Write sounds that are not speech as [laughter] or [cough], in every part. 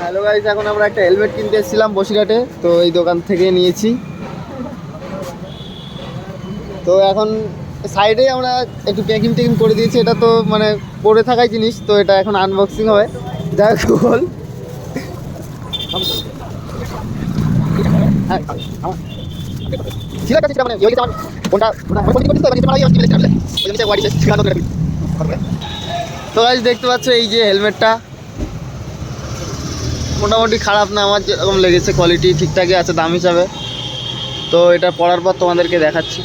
Hello guys এখন আমরা একটা হেলমেট কিনতে এসেছিলাম বসিরহাটে। তো এই দোকান থেকে নিয়েছি। তো এখন সাইডে আমরা একটু প্যাকিং ট্যাকিং করে দিয়েছি। এটা তো মানে পরে থাকাই জিনিস, তো এটা এখন আনবক্সিং হবে। যাই হোক, বল। হ্যাঁ, মানে, তো দেখতে পাচ্ছ এই যে হেলমেটটা মোটামুটি খারাপ না, আমার যেরকম লেগেছে কোয়ালিটি ঠিকঠাকই আছে, দাম হিসাবে। তো এটা পড়ার পর তোমাদেরকে দেখাচ্ছি।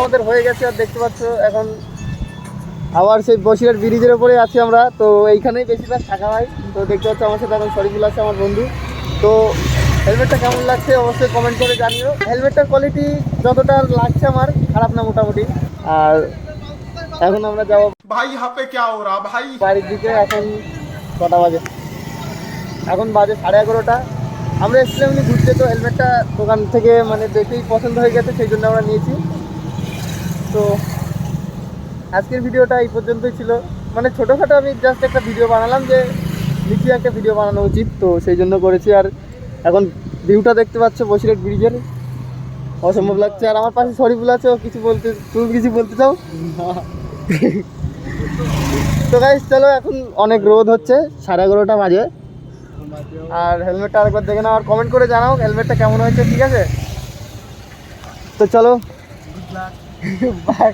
আমাদের হয়ে গেছে, আর দেখতে পাচ্ছ, এখন আবার সেই বসিরহাট ব্রিজের ওপরে আছি আমরা। তো এইখানেই বেশিরভাগ থাকা হয়। তো দেখতে পাচ্ছ আমার সাথে এখন শরীফুল আছে আমার বন্ধু। তো হেলমেটটা কেমন লাগছে অবশ্যই কমেন্ট করে জানিও। হেলমেটটার কোয়ালিটি যতটা লাগছে আমার খারাপ না মোটামুটি। আর এখন আমরা যাব ভাই হাপে কে ওরা ভাই? বাড়ির দিকে এখন কটা বাজে? এখন বাজে সাড়ে এগারোটা। আমরা এসেছিলাম উনি ঘুরতে তো হেলমেটটা দোকান থেকে মানে দেখেই পছন্দ হয়ে গেছে সেই জন্য আমরা নিয়েছি। তো আজকের ভিডিওটা এই পর্যন্তই ছিল। মানে ছোটোখাটো আমি জাস্ট একটা ভিডিও বানালাম যে লিখি একটা ভিডিও বানানো উচিত, তো সেই জন্য করেছি। আর এখন ভিউটা দেখতে পাচ্ছ বসিরহাট ব্রিজের। অসম্ভব লাগছে। আর আমার পাশে শরীফুল আছে, ও কিছু বলতে, তুমি কিছু বলতে চাও? [laughs] তো গাইস চলো এখন অনেক রোদ হচ্ছে, সাড়ে এগারোটা বাজে। আর হেলমেটটা আরেকবার দেখে নাও, আর কমেন্ট করে জানাও হেলমেটটা কেমন হয়েছে, ঠিক আছে? তো চলো। [laughs] বাই